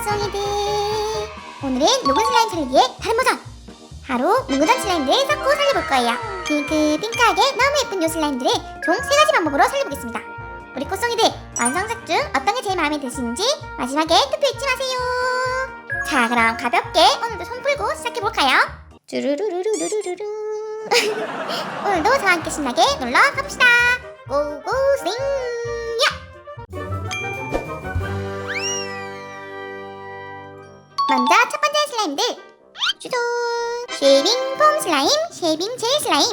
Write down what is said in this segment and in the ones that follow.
꽃송이들. 오늘은 녹은 슬라임 챌린지의 다른 버전. 바로 뭉그던 슬라임들을 섞고 살려볼 거예요. 핑크 핑크하게 너무 예쁜 요 슬라임들을 총 세 가지 방법으로 살려보겠습니다. 우리 꽃송이들 완성작 중 어떤 게 제일 마음에 드시는지 마지막에 투표 잊지 마세요. 자 그럼 가볍게 오늘도 손 풀고 시작해볼까요? 쭈루루루루루루루. 오늘도 저와 함께 신나게 놀러 가봅시다. 고고싱 먼저 첫 번째 슬라임들. 주동 쉐이빙 폼 슬라임, 쉐이빙 젤 슬라임.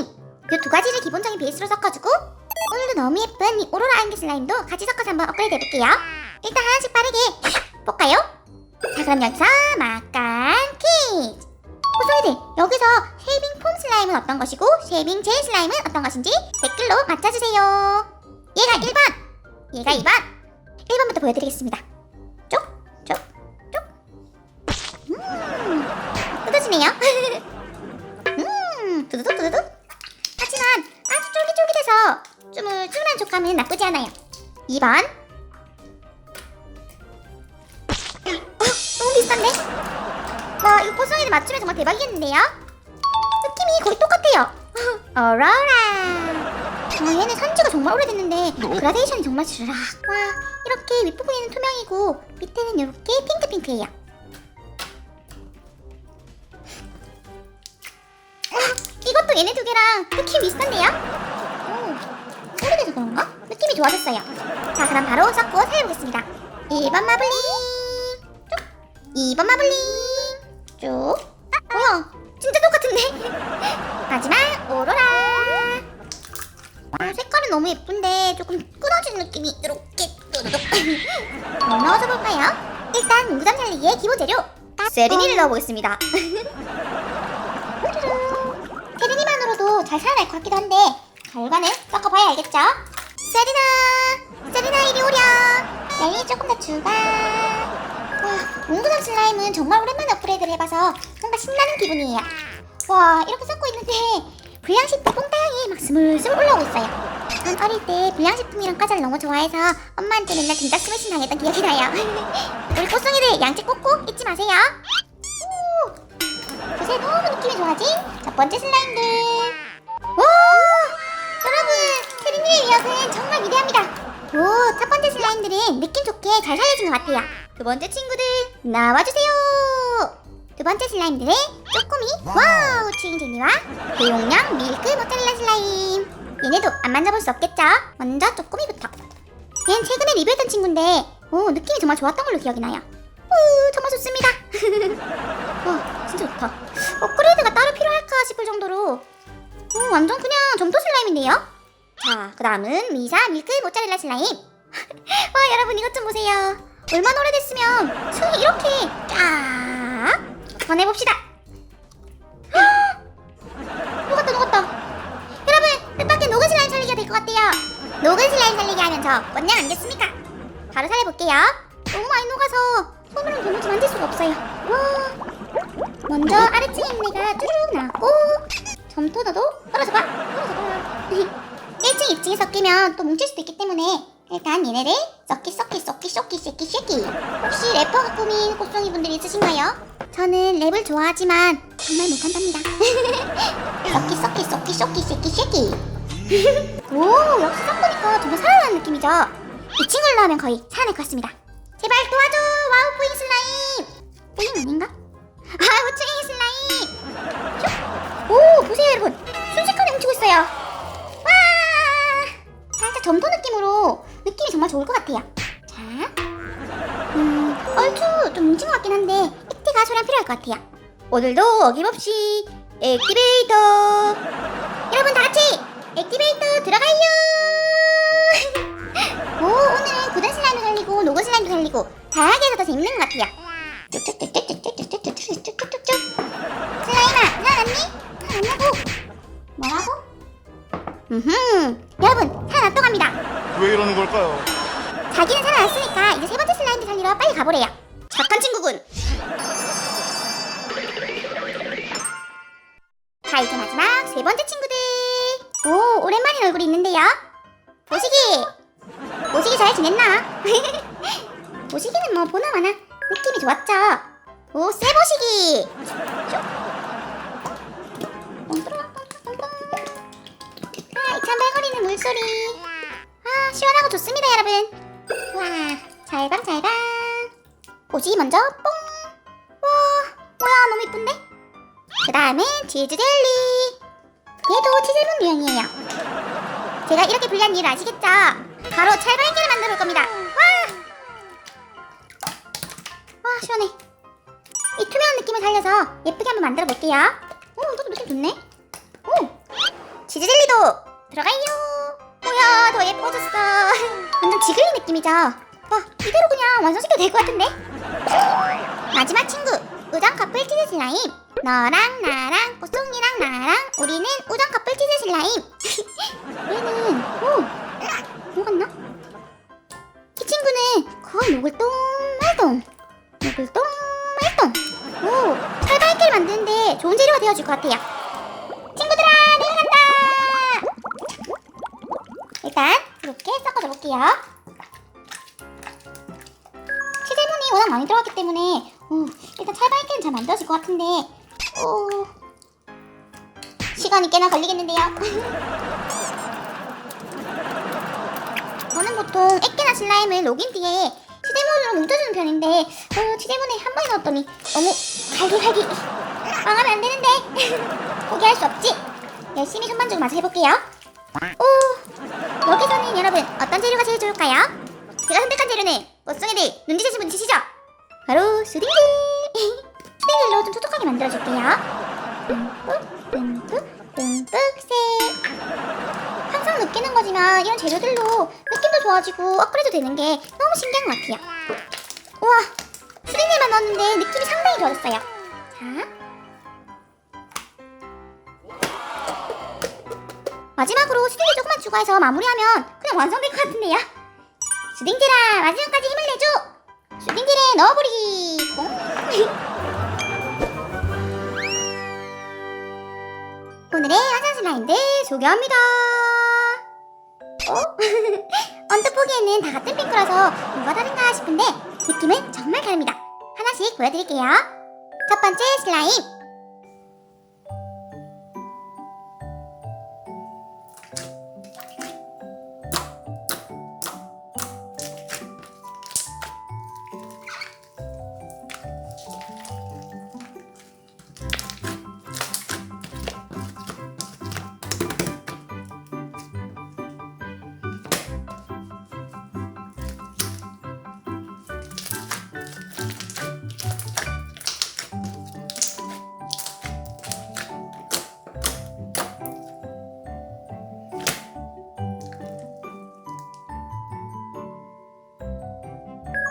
이 두 가지를 기본적인 베이스로 섞어주고 오늘도 너무 예쁜 이 오로라 안개 슬라임도 같이 섞어서 한번 업그레이드 해볼게요. 일단 하나씩 빠르게 볼까요? 자 그럼 여기서 막간 퀴즈. 호소이들 여기서 쉐이빙 폼 슬라임은 어떤 것이고 쉐이빙 젤 슬라임은 어떤 것인지 댓글로 맞춰주세요. 얘가 1번. 얘가 2번. 1번부터 보여드리겠습니다 뜯어지네요 음, 두두둑 두두둑 하지만 아주 쫄깃쫄깃해서 쭈물쭈물한 촉감은 나쁘지 않아요. 2번. 어, 너무 비슷한데? 와 이거 포송이들 맞추면 정말 대박이겠는데요? 느낌이 거의 똑같아요. 어로라. 어, 얘는 산지가 정말 오래됐는데 그라데이션이 정말 주르락 와. 이렇게 윗부분에는 투명이고 밑에는 이렇게 핑크핑크해요 얘네 두 개랑 느낌 비슷한데요? 오, 오래돼서 그런가? 느낌이 좋아졌어요. 자 그럼 바로 섞고 살려보겠습니다. 1번 마블링! 쭉! 2번 마블링! 쭉! 아, 뭐야 진짜 똑같은데? 마지막 오로라! 어, 색깔은 너무 예쁜데 조금 끊어진 느낌이 이렇게 뚜루룩 뭐 넣어서 볼까요? 일단 문구점 살리기의 기본 재료 세린이를 넣어보겠습니다 세린이만으로도 잘 살아날 것 같기도 한데 결과는 섞어봐야 알겠죠? 세린아 세린아 이리 오렴! 열리 조금 더 추가 와 문구점 슬라임은 정말 오랜만에 업그레이드를 해봐서 뭔가 신나는 기분이에요. 와 이렇게 섞고 있는데 불량식품 뽕따향이 막 스물스물 올라오고 있어요. 전 어릴 때 불량식품이랑 과자를 너무 좋아해서 엄마한테 맨날 진짜 스매싱 당했던 기억이 나요. 우리 꽃송이들 양치 꼭꼭 잊지 마세요. 오, 그새 너무 느낌이 좋아진 첫 번째 슬라임들 세린이의 위협은 정말 위대합니다. 오, 첫 번째 슬라임들은 느낌 좋게 잘 살려진 것 같아요. 두 번째 친구들 나와주세요. 두 번째 슬라임들은 쪼꼬미 와우 추잉젤리와 대용량 밀크 모짜렐라 슬라임. 얘네도 안 만져볼 수 없겠죠? 먼저 쪼꼬미부터. 얘는 최근에 리뷰했던 친구인데 오 느낌이 정말 좋았던 걸로 기억이 나요. 오 정말 좋습니다. 와 진짜 좋다. 업그레이드가 따로 필요할까 싶을 정도로. 오, 완전 그냥 점토 슬라임인데요 자 그 다음은 미사 밀크 모짜렐라 슬라임. 와 여러분 이것 좀 보세요. 얼마나 오래됐으면 층이 이렇게 쫙 전해봅시다. 녹았다 녹았다. 여러분 뜻밖의 녹은 슬라임 살리기가 될 것 같아요. 녹은 슬라임 살리기 하면 저 꽃냥 아니겠습니까? 바로 살려볼게요. 너무 많이 녹아서 손으로는 도무지 만질 수가 없어요. 와. 먼저 아래층에 있는 애가 쭈르륵 나왔고 점토너도 떨어져봐. 떨어져봐 1층 2층이 섞이면 또 뭉칠 수도 있기 때문에 일단 얘네를 섞기 섞기 섞기 섞기 섞기 섞기. 혹시 래퍼가 꾸민 꽃송이 분들 있으신가요? 저는 랩을 좋아하지만 정말 못한답니다. 섞기 섞기 섞기 섞기 섞기 섞기. 오 역시 섞으니까 정말 살아나는 느낌이죠? 이 친구를 넣으면 거의 것 같습니다. 제발 도와줘! 와우 뿌잉 슬라임! 뿌잉 아닌가? 와우 뿌잉 슬라임 같아요 오늘도 어김없이 액티베이터 여러분 다 같이 액티베이터 들어가요 오 오늘은 굳은 슬라임도 살리고 녹은 슬라임도 살리고 다양하게 해서 더 재밌는 것 같아요 쭉쭉쭉쭉쭉쭉쭉쭉쭉쭉쭉 슬라임아 살아났니? 살아났냐고 뭐라고? 음흠 여러분 살아났다고 합니다 왜 이러는 걸까요? 자기는 살아났으니까 이제 세 번째 슬라임도 살리러 빨리 가보래요. 착한 친구군. 자 이제 마지막 세 번째 친구들. 오 오랜만인 얼굴이 있는데요. 보시기. 보시기 잘 지냈나? 보시기는 뭐 보나 마나 느낌이 좋았죠? 오, 쇠보시기! 아, 이 참발거리는 물소리. 아, 시원하고 좋습니다, 여러분. 와, 잘방, 잘방. 보시 먼저, 뽕! 와, 뭐야, 너무 이쁜데? 그 다음에 치즈 젤리. 얘도 치즈문 유형이에요. 제가 이렇게 불리한 이유를 아시겠죠? 바로 찰발기를 만들어 볼 겁니다. 와! 와, 시원해. 이 투명한 느낌을 살려서 예쁘게 한번 만들어 볼게요. 오, 이것도 느낌 좋네. 오, 치즈 젤리도 들어가요. 뭐야, 더 예뻐졌어. 완전 지글리 느낌이죠? 와, 이대로 그냥 완성시켜도 될 것 같은데? 마지막 친구, 우정 커플 치즈 슬라임. 너랑 나랑 꽃송이랑 나랑 우리는 우정 커플 치즈 슬라임. 얘는 오, 뭐갔나? 이 친구는 거의 녹을 똥 말똥, 녹을 똥 말똥. 오, 살발기를 만드는데 좋은 재료가 되어줄 것 같아요. 친구들아, 내려간다. 일단 이렇게 섞어줘 볼게요. 치즈문이 워낙 많이 들어갔기 때문에 어, 일단 찰발기는 잘 만들어질 것 같은데 어, 시간이 꽤나 걸리겠는데요. 저는 보통 액기나 슬라임을 녹인 뒤에 치즈문으로 뭉쳐주는 편인데 어, 치즈문에 한 번에 넣었더니 너무 갈기갈기 망하면 안 되는데 포기할 수 없지. 열심히 손만 주고 맛을 해볼게요. 오, 여기서는 여러분 어떤 재료가 제일 좋을까요? 제가 선택한 재료는 꽃송이들 눈치채신 분 있으시죠? 바로 수딩들 수딩들로 좀 촉촉하게 만들어줄게요. 듬뿍 듬뿍 듬뿍 색 항상 느끼는 거지만 이런 재료들로 느낌도 좋아지고 업그레이드 되는 게 너무 신기한 것 같아요. 우와 수딩들만 넣었는데 느낌이 상당히 좋아졌어요. 자. 마지막으로 수딩을 조금만 추가해서 마무리하면 그냥 완성될 것 같은데요. 수딩들아 마지막까지 힘을 내줘. 수딩들에 넣어버리기 뽕. 오늘의 완전 슬라임들 소개합니다. 어? 언뜻 보기에는 다 같은 핑크라서 뭐가 다른가 싶은데 느낌은 정말 다릅니다. 하나씩 보여드릴게요. 첫 번째 슬라임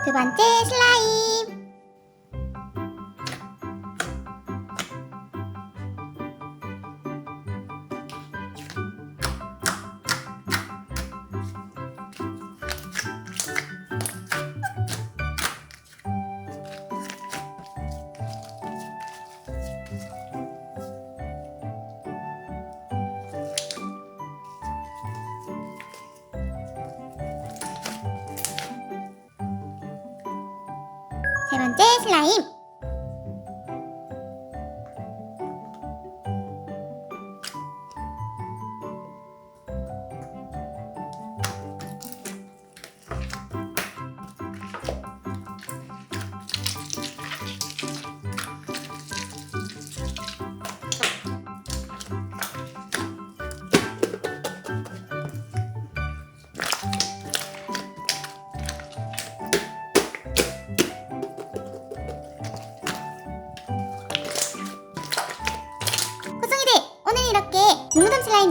두 번째 슬라임 세번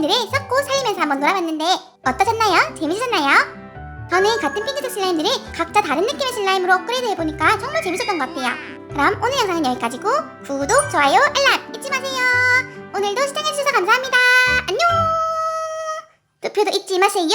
슬라임들을 섞고 살리면서 한번 놀아봤는데 어떠셨나요? 재밌으셨나요? 저는 같은 핑크색 슬라임들을 각자 다른 느낌의 슬라임으로 업그레이드 해보니까 정말 재밌었던 것 같아요. 그럼 오늘 영상은 여기까지고 구독, 좋아요, 알람 잊지 마세요. 오늘도 시청해주셔서 감사합니다. 안녕! 투표도 잊지 마세요